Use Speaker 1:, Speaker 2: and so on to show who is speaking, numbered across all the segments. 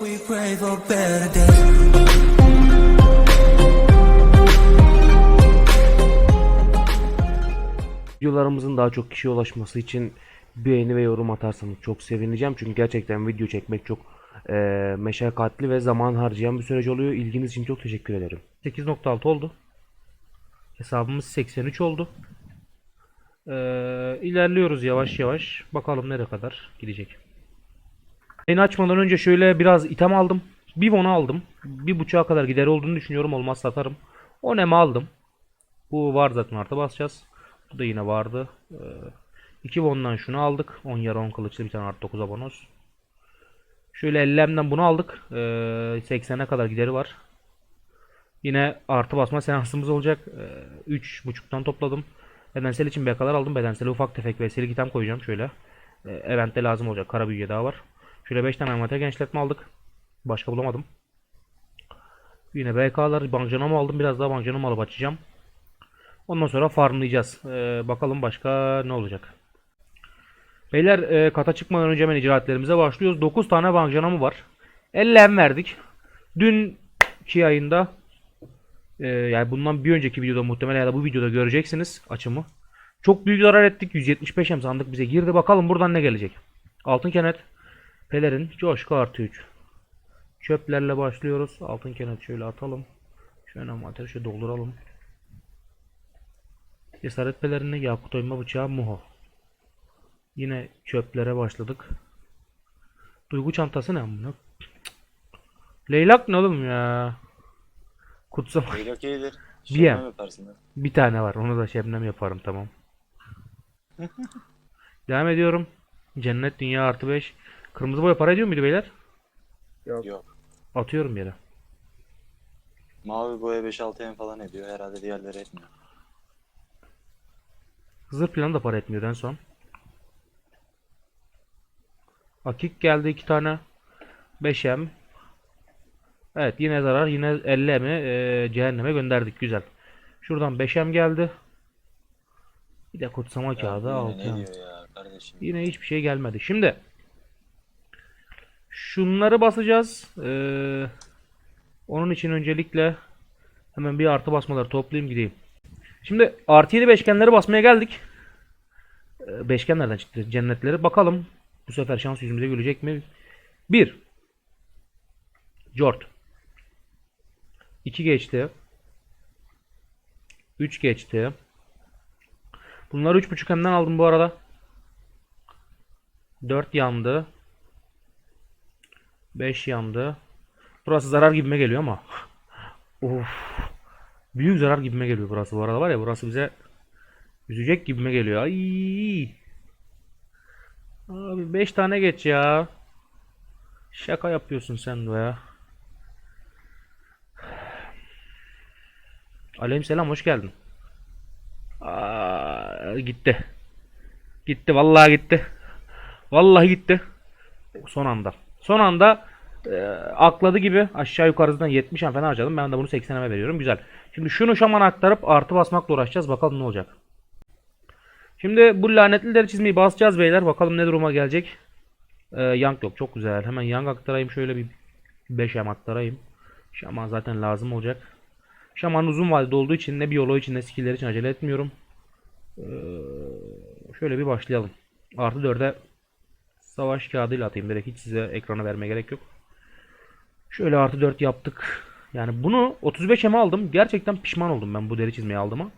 Speaker 1: We pray for better days.
Speaker 2: Videolarımızın daha çok kişiye ulaşması için beğeni ve yorum atarsanız çok sevineceğim. Çünkü gerçekten video çekmek çok eee meşakkatli ve zaman harcayan bir süreç oluyor. İlginiz için çok teşekkür ederim. 8.6 oldu. Hesabımız 83 oldu. Eee ilerliyoruz yavaş yavaş. Bakalım nereye kadar gidecek. Beni açmadan önce şöyle biraz item aldım. Bir won aldım. Bir buçuğa kadar gider olduğunu düşünüyorum. Olmaz satarım. O nemi aldım. Bu var zaten artı basacağız. Bu da yine vardı. Ee, 2 won'dan şunu aldık. 10 yara 10 kılıçlı bir tane artı 9 bonus. Şöyle 50'mden bunu aldık. Ee, 80'e kadar gideri var. Yine artı basma seansımız olacak. Ee, 3.5'tan topladım. Bedensel için BK'lar aldım. Bedensel ufak tefek ve selik item koyacağım şöyle. Ee, eventte lazım olacak. Kara büyüye daha var. Şöyle 5 tane amateur gençletme aldık. Başka bulamadım. Yine BK'lar bankcanamı aldım. Biraz daha bankcanamı alıp açacağım. Ondan sonra farmlayacağız. Ee, bakalım başka ne olacak. Beyler e, kata çıkmadan önce hemen icraatlerimize başlıyoruz. 9 tane bankcanamı var. 50 em verdik. Dünkü yayında e, yani bundan bir önceki videoda muhtemelen ya da bu videoda göreceksiniz açımı. Çok büyük zarar ettik. 175 em sandık bize girdi. Bakalım buradan ne gelecek. Altın kenet. Pelerin. Coşku artı 3. Çöplerle başlıyoruz. Altın kenet şöyle atalım. Şöyle materyal şöyle dolduralım. Cesaret pelerini yakut oyma bıçağı muho. Yine çöplere başladık. Duygu çantası ne amına? Leylak ne oğlum ya? Kutsal
Speaker 3: Leylak iyidir. Şebnem yaparsın
Speaker 2: bir tane var. Onu da şebnem yaparım tamam. Devam ediyorum. Cennet dünya artı 5. Kırmızı boya para ediyor muydu beyler?
Speaker 3: Yok.
Speaker 2: Atıyorum yere.
Speaker 3: Mavi boya 5-6 yen falan ediyor. Herhalde diğerleri etmiyor.
Speaker 2: Hızır planı da para etmiyor en son. Akik geldi iki tane. 5M. Evet yine zarar. Yine 50 mi e, cehenneme gönderdik. Güzel. Şuradan 5M geldi. Bir de kutsama
Speaker 3: Ya
Speaker 2: kağıdı
Speaker 3: bu
Speaker 2: 6
Speaker 3: yine ne diyor ya kardeşim?
Speaker 2: Yine hiçbir şey gelmedi. Şimdi şunları basacağız. Ee, onun için öncelikle hemen bir artı basmaları toplayayım gideyim. Şimdi artı 7 beşgenleri basmaya geldik. Ee, beşgen nereden çıktı? Cennetleri. Bakalım bu sefer şans yüzümüze gülecek mi? 1 Jort 2 geçti. 3 geçti. Bunları 3.5 hemden aldım bu arada. 4 yandı. 5 yandı. Burası zarar gibime geliyor ama. of. Büyük zarar gibime geliyor burası bu arada var ya burası bize üzecek gibime geliyor. Ay. Abi 5 tane geç ya. Şaka yapıyorsun sen de ya. Aleykümselam hoş geldin. Aa, gitti. Gitti vallahi gitti. Vallahi gitti. Son anda. Son anda e, akladı gibi aşağı yukarıdan 70 falan harcadım. Ben de bunu 80'e veriyorum. Güzel. Şimdi şunu şaman aktarıp artı basmakla uğraşacağız. Bakalım ne olacak. Şimdi bu lanetlileri çizmeyi basacağız beyler. Bakalım ne duruma gelecek. E, yank yok. Çok güzel. Hemen yank aktarayım. Şöyle bir 5 em aktarayım. Şaman zaten lazım olacak. Şaman uzun vadede olduğu için ne biyoloğu için ne skill'ler için acele etmiyorum. Ee, şöyle bir başlayalım. Artı 4'e savaş kağıdıyla atayım. Direkt hiç size ekrana vermeye gerek yok. Şöyle artı 4 yaptık. Yani bunu 35 eme aldım. Gerçekten pişman oldum ben bu deri çizmeyi aldığıma.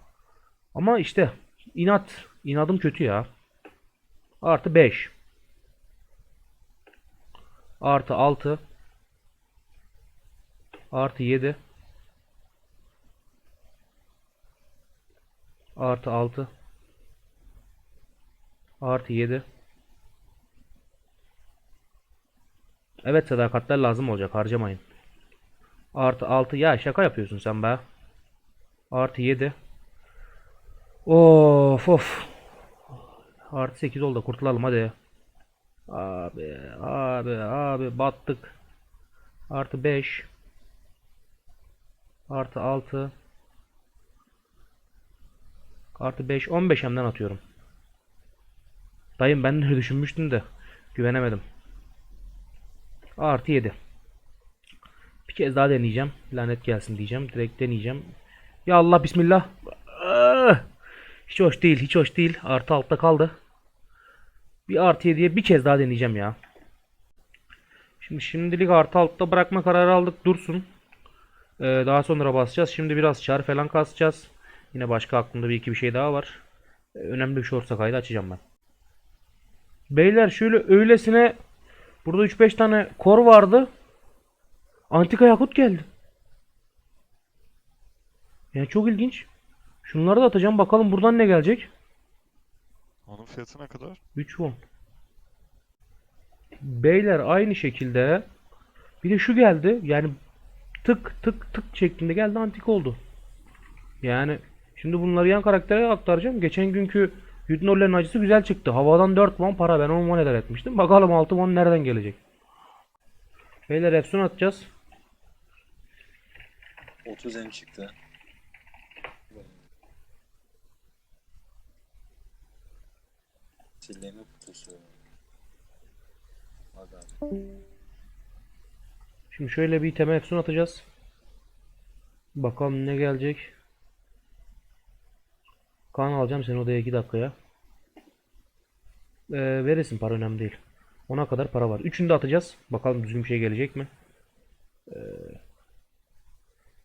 Speaker 2: Ama işte inat. İnadım kötü ya. Artı 5. Artı 6. Artı 7. Artı 6. Artı 7. Evet sadakatler lazım olacak harcamayın. Artı 6 ya şaka yapıyorsun sen be. Artı 7. Of of. Artı 8 oldu kurtulalım hadi. Abi abi abi battık. Artı 5. Artı 6. Artı 5. 15 hemden atıyorum. Dayım ben de düşünmüştüm de. Güvenemedim. Artı 7. Bir kez daha deneyeceğim. Lanet gelsin diyeceğim. Direkt deneyeceğim. Ya Allah bismillah. Ah! Hiç hoş değil. Hiç hoş değil. Artı altta kaldı. Bir artı 7'ye bir kez daha deneyeceğim ya. Şimdi şimdilik artı altta bırakma kararı aldık. Dursun. Ee, daha sonra basacağız. Şimdi biraz çar falan kasacağız. Yine başka aklımda bir iki bir şey daha var. Ee, önemli bir short kaydı açacağım ben. Beyler şöyle öylesine burada 3-5 tane kor vardı. Antika yakut geldi. Yani çok ilginç. Şunları da atacağım. Bakalım buradan ne gelecek.
Speaker 4: Onun fiyatı ne kadar?
Speaker 2: 3 won. Beyler aynı şekilde bir de şu geldi. Yani tık tık tık şeklinde geldi antik oldu. Yani şimdi bunları yan karaktere aktaracağım. Geçen günkü Yudnolle'nin acısı güzel çıktı. Havadan 4 won para ben 10 won eder etmiştim. Bakalım 6 won nereden gelecek. Beyler Efsun atacağız.
Speaker 3: 30 en çıktı. Silleme kutusu. Hadi.
Speaker 2: Şimdi şöyle bir iteme Efsun atacağız. Bakalım ne gelecek. Kaan alacağım seni odaya 2 dakikaya. Ee, verirsin para önemli değil. Ona kadar para var. Üçünü de atacağız. Bakalım düzgün bir şey gelecek mi? Ee,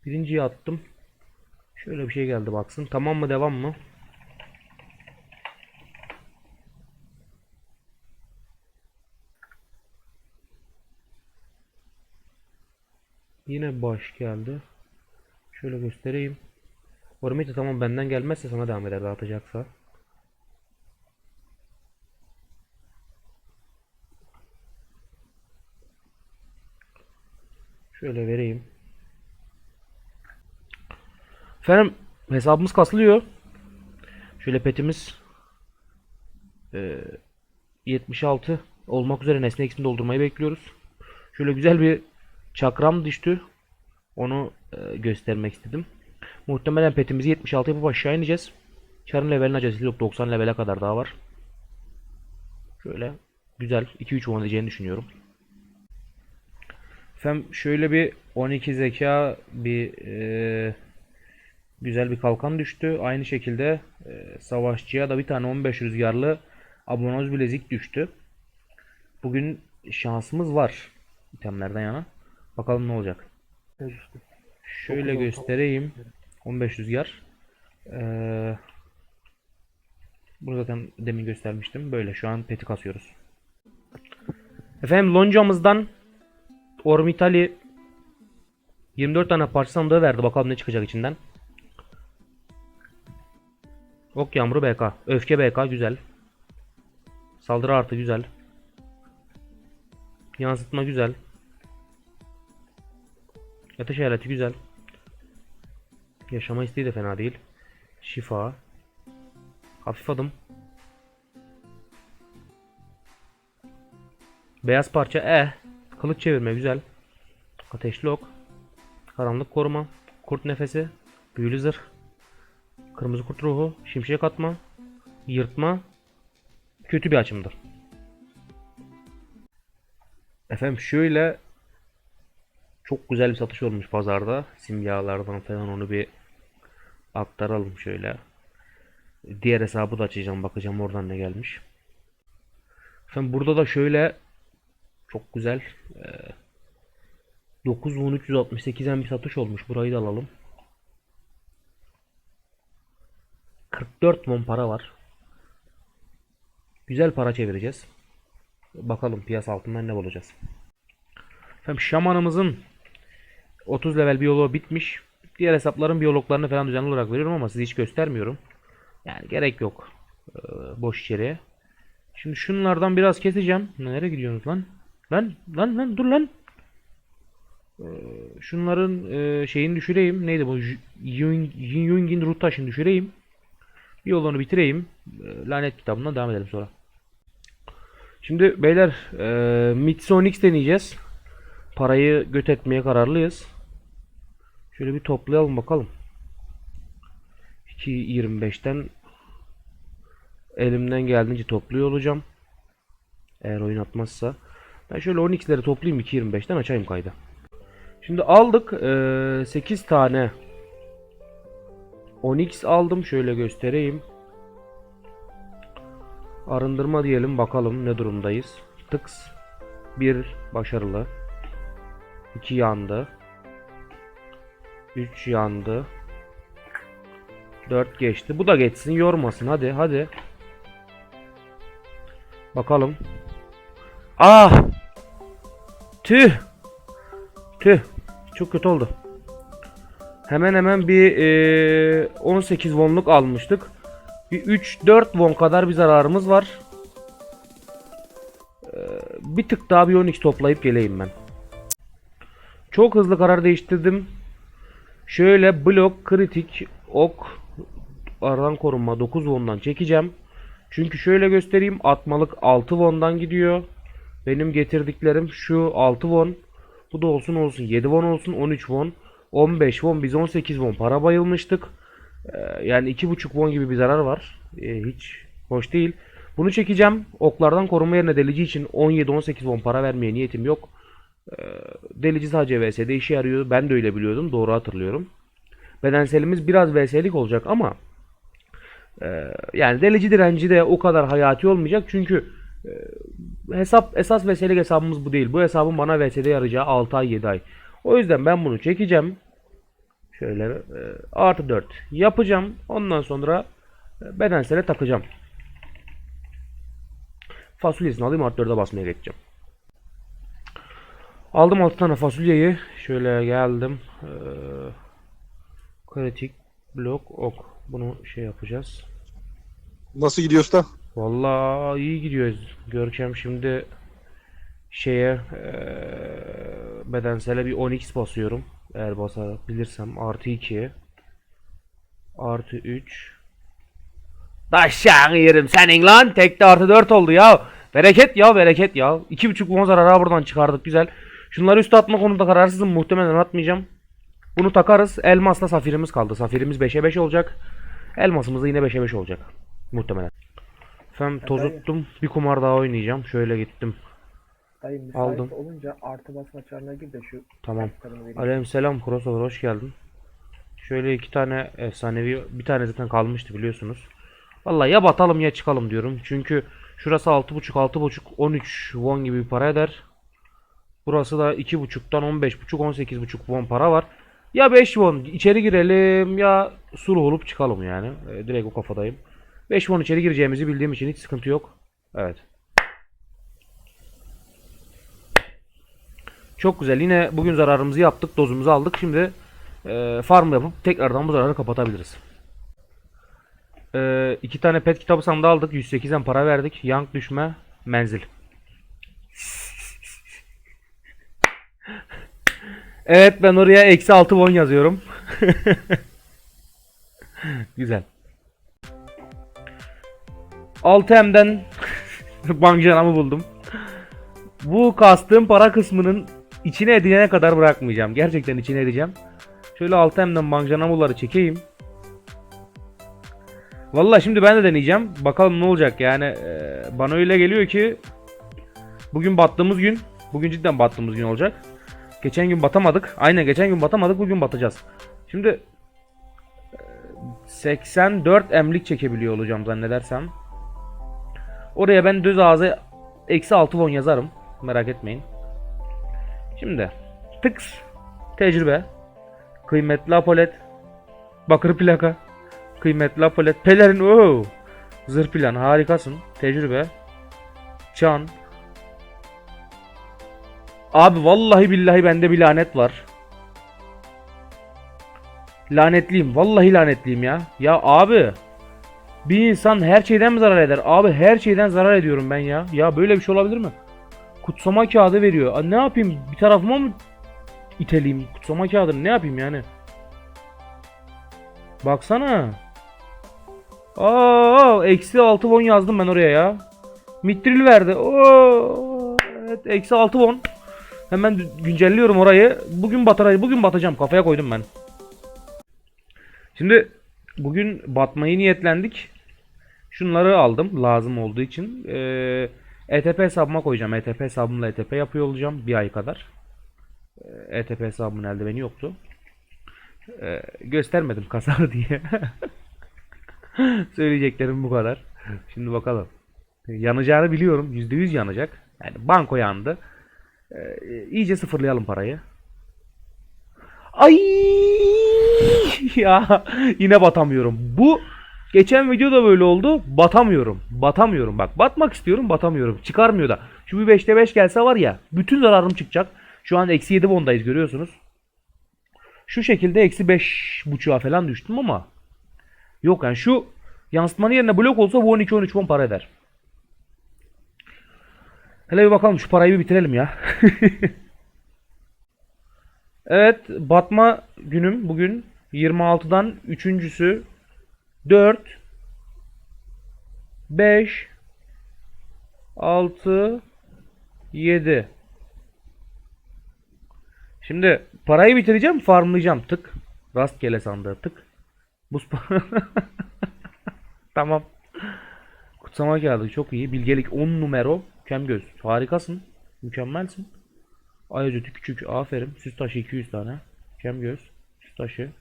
Speaker 2: birinciyi attım. Şöyle bir şey geldi baksın. Tamam mı devam mı? Yine baş geldi. Şöyle göstereyim. Ormita tamam benden gelmezse sana devam eder dağıtacaksa. Şöyle vereyim. Efendim hesabımız kasılıyor. Şöyle petimiz eee, 76 olmak üzere nesne eksini doldurmayı bekliyoruz. Şöyle güzel bir çakram düştü. Onu e, göstermek istedim. Muhtemelen petimizi 76 yapıp aşağı ineceğiz. Çarın levelin acısı yok. 90 levele kadar daha var. Şöyle güzel 2-3 won edeceğini düşünüyorum. Efendim şöyle bir 12 zeka bir e, güzel bir kalkan düştü. Aynı şekilde e, savaşçıya da bir tane 15 rüzgarlı abonoz bilezik düştü. Bugün şansımız var itemlerden yana. Bakalım ne olacak. Şöyle göstereyim. 15 rüzgar. Ee, bunu zaten demin göstermiştim. Böyle şu an peti kasıyoruz. Efendim loncamızdan Ormitali 24 tane parça sandığı verdi. Bakalım ne çıkacak içinden. Ok yağmuru BK. Öfke BK güzel. Saldırı artı güzel. Yansıtma güzel. Ateş aleti güzel. Yaşama isteği de fena değil. Şifa. Hafif adım. Beyaz parça eh. Kılıç çevirme güzel. Ateşli ok. Karanlık koruma. Kurt nefesi. Büyülü zırh. Kırmızı kurt ruhu. Şimşek atma. Yırtma. Kötü bir açımdır. Efendim şöyle çok güzel bir satış olmuş pazarda. Simyalardan falan onu bir aktaralım şöyle. Diğer hesabı da açacağım bakacağım oradan ne gelmiş. Efendim burada da şöyle çok güzel e, 9368'en bir satış olmuş. Burayı da alalım. 44 mon para var. Güzel para çevireceğiz. Bakalım piyasa altından ne bulacağız. Efendim şamanımızın 30 level biyoloğu bitmiş. Diğer hesapların biyologlarını falan düzenli olarak veriyorum ama size hiç göstermiyorum. Yani gerek yok. Ee, boş içeriye. Şimdi şunlardan biraz keseceğim. Nereye gidiyorsunuz lan? Lan lan lan dur lan. Ee, şunların e, şeyini düşüreyim. Neydi bu? Yin Yungin root taşını düşüreyim. Biyoloğunu bitireyim. Ee, lanet kitabından devam edelim sonra. Şimdi beyler e, Mitsonix deneyeceğiz. Parayı göt etmeye kararlıyız. Şöyle bir toplayalım bakalım. 2.25'ten elimden geldiğince topluyor olacağım. Eğer oyun atmazsa. Ben şöyle 12'leri toplayayım 2.25'ten açayım kayda. Şimdi aldık eee 8 tane Onyx aldım. Şöyle göstereyim. Arındırma diyelim bakalım ne durumdayız. Tıks 1 başarılı. 2 yandı. 3 yandı. 4 geçti. Bu da geçsin yormasın hadi hadi. Bakalım. Ah! Tüh! Tüh! Çok kötü oldu. Hemen hemen bir eee, 18 wonluk almıştık. Bir 3-4 won kadar bir zararımız var. Eee, bir tık daha bir 12 toplayıp geleyim ben. Çok hızlı karar değiştirdim. Şöyle blok, kritik, ok, aradan korunma 9 won'dan çekeceğim. Çünkü şöyle göstereyim atmalık 6 won'dan gidiyor. Benim getirdiklerim şu 6 won. Bu da olsun olsun 7 won olsun 13 won. 15 won biz 18 won para bayılmıştık. Ee, yani 2.5 won gibi bir zarar var. Ee, hiç hoş değil. Bunu çekeceğim. Oklardan koruma yerine delici için 17-18 won para vermeye niyetim yok. Ee, delici sadece VS'de işe yarıyor. Ben de öyle biliyordum. Doğru hatırlıyorum. Bedenselimiz biraz VS'lik olacak ama e, yani delici direnci de o kadar hayati olmayacak. Çünkü e, hesap esas VS'lik hesabımız bu değil. Bu hesabın bana VS'de yarayacağı 6 ay 7 ay. O yüzden ben bunu çekeceğim. Şöyle e, artı 4 yapacağım. Ondan sonra e, bedensele takacağım. Fasulyesini alayım artı 4'e basmaya geçeceğim. Aldım 6 tane fasulyeyi. Şöyle geldim. Ee, kritik blok ok. Bunu şey yapacağız.
Speaker 5: Nasıl gidiyor usta?
Speaker 2: Vallahi iyi gidiyoruz. Görkem şimdi şeye eee bedensele bir 10x basıyorum. Eğer basabilirsem artı 2 artı 3 Daşşağını yerim senin lan. Tekte artı 4 oldu ya. Bereket ya bereket ya. 2.5 won zararı buradan çıkardık güzel. Şunları üste atma konusunda kararsızım. Muhtemelen atmayacağım. Bunu takarız. Elmasla safirimiz kaldı. Safirimiz 5'e 5 olacak. Elmasımız da yine 5'e 5 olacak. Muhtemelen. Efendim tozuttum. Bir kumar daha oynayacağım. Şöyle gittim.
Speaker 6: Dayı müsait
Speaker 2: Aldım.
Speaker 6: olunca artı basma çarına gir de şu
Speaker 2: Tamam.
Speaker 6: vereyim.
Speaker 2: Aleykümselam crossover hoş geldin. Şöyle iki tane efsanevi bir tane zaten kalmıştı biliyorsunuz. Vallahi ya batalım ya çıkalım diyorum. Çünkü şurası 6.5 6.5 13 won gibi bir para eder. Burası da 2.5'tan 15.5 18.5 won para var. Ya 5 won içeri girelim ya sulh olup çıkalım yani. Ee, direkt o kafadayım. 5 won içeri gireceğimizi bildiğim için hiç sıkıntı yok. Evet. Çok güzel. Yine bugün zararımızı yaptık. Dozumuzu aldık. Şimdi e, farm yapıp tekrardan bu zararı kapatabiliriz. E, iki tane pet kitabı sandığı aldık. 108'den para verdik. Yank düşme. Menzil. Evet ben oraya eksi 6 won yazıyorum. Güzel. 6M'den bank canamı buldum. Bu kastığım para kısmının içine edilene kadar bırakmayacağım. Gerçekten içine edeceğim. Şöyle 6M'den bank canamuları çekeyim. Vallahi şimdi ben de deneyeceğim. Bakalım ne olacak yani. e, bana öyle geliyor ki bugün battığımız gün. Bugün cidden battığımız gün olacak. Geçen gün batamadık. Aynen geçen gün batamadık. Bugün batacağız. Şimdi e, 84 emlik çekebiliyor olacağım zannedersem. Oraya ben düz ağzı eksi 6 won yazarım. Merak etmeyin. Şimdi tıks tecrübe kıymetli apolet bakır plaka kıymetli apolet pelerin oo zırh plan harikasın tecrübe çan Abi vallahi billahi bende bir lanet var. Lanetliyim. Vallahi lanetliyim ya. Ya abi. Bir insan her şeyden mi zarar eder? Abi her şeyden zarar ediyorum ben ya. Ya böyle bir şey olabilir mi? Kutsama kağıdı veriyor. Ne yapayım? Bir tarafıma mı iteleyeyim? Kutsama kağıdını ne yapayım yani? Baksana. Aa, eksi 6 won yazdım ben oraya ya. Mitril verdi. Oo, evet, eksi 6 won. Hemen güncelliyorum orayı. Bugün batarayı bugün batacağım. Kafaya koydum ben. Şimdi bugün batmayı niyetlendik. Şunları aldım lazım olduğu için. Ee, ETP hesabıma koyacağım. ETP hesabımla ETP yapıyor olacağım bir ay kadar. Ee, Ee, ETP hesabımın eldiveni yoktu. Ee, göstermedim kasar diye. Söyleyeceklerim bu kadar. Şimdi bakalım. Yanacağını biliyorum. %100 yanacak. Yani banko yandı. Ee, iyice sıfırlayalım parayı. Ay ya yine batamıyorum. Bu geçen videoda böyle oldu. Batamıyorum. Batamıyorum. Bak batmak istiyorum batamıyorum. Çıkarmıyor da. Şu bir 5'te 5 gelse var ya bütün zararım çıkacak. Şu an eksi 7 bondayız görüyorsunuz. Şu şekilde eksi 5 buçuğa falan düştüm ama yok yani şu yansıtmanın yerine blok olsa bu 12-13 bon para eder. Hele bir bakalım şu parayı bir bitirelim ya. Evet, batma günüm bugün 26'dan üçüncüsü 4 5 6 7 Şimdi parayı bitireceğim, farmlayacağım. Tık. Rastgele sandığı tık. Buz Tamam. Kutsama kağıdı çok iyi. Bilgelik 10 numero. Göz. Harikasın. Mükemmelsin. Ay özeti küçük. Aferin. Süs taşı 200 tane. Kem göz. Süs taşı.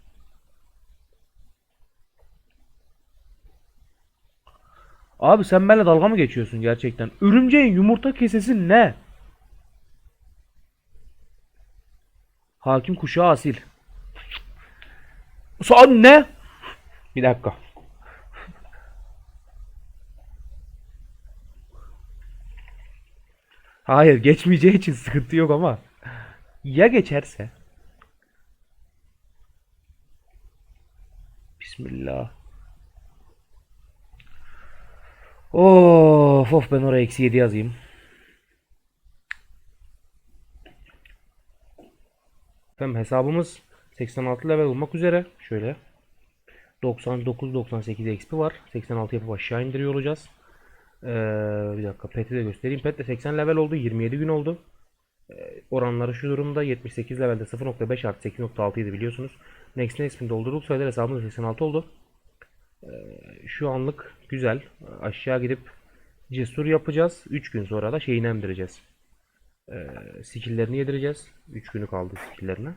Speaker 2: Abi sen benimle dalga mı geçiyorsun gerçekten? Örümceğin yumurta kesesi ne? Hakim kuşağı asil. Son ne? Bir dakika. Hayır geçmeyeceği için sıkıntı yok ama ya geçerse? Bismillah. Of of ben oraya eksi 7 yazayım. Efendim hesabımız 86 level olmak üzere. Şöyle. 99-98 XP var. 86 yapıp aşağı indiriyor olacağız. Ee, bir dakika pet'i de göstereyim. Pet de 80 level oldu. 27 gün oldu. Ee, oranları şu durumda. 78 levelde 0.5 artı 8.6 idi biliyorsunuz. Next Next'in doldurduk sayıda hesabımız 86 oldu. Ee, şu anlık güzel. Aşağı gidip cesur yapacağız. 3 gün sonra da şeyini emdireceğiz. Ee, skill'lerini yedireceğiz. 3 günü kaldı skill'lerine.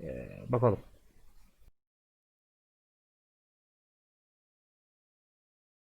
Speaker 2: Ee, bakalım.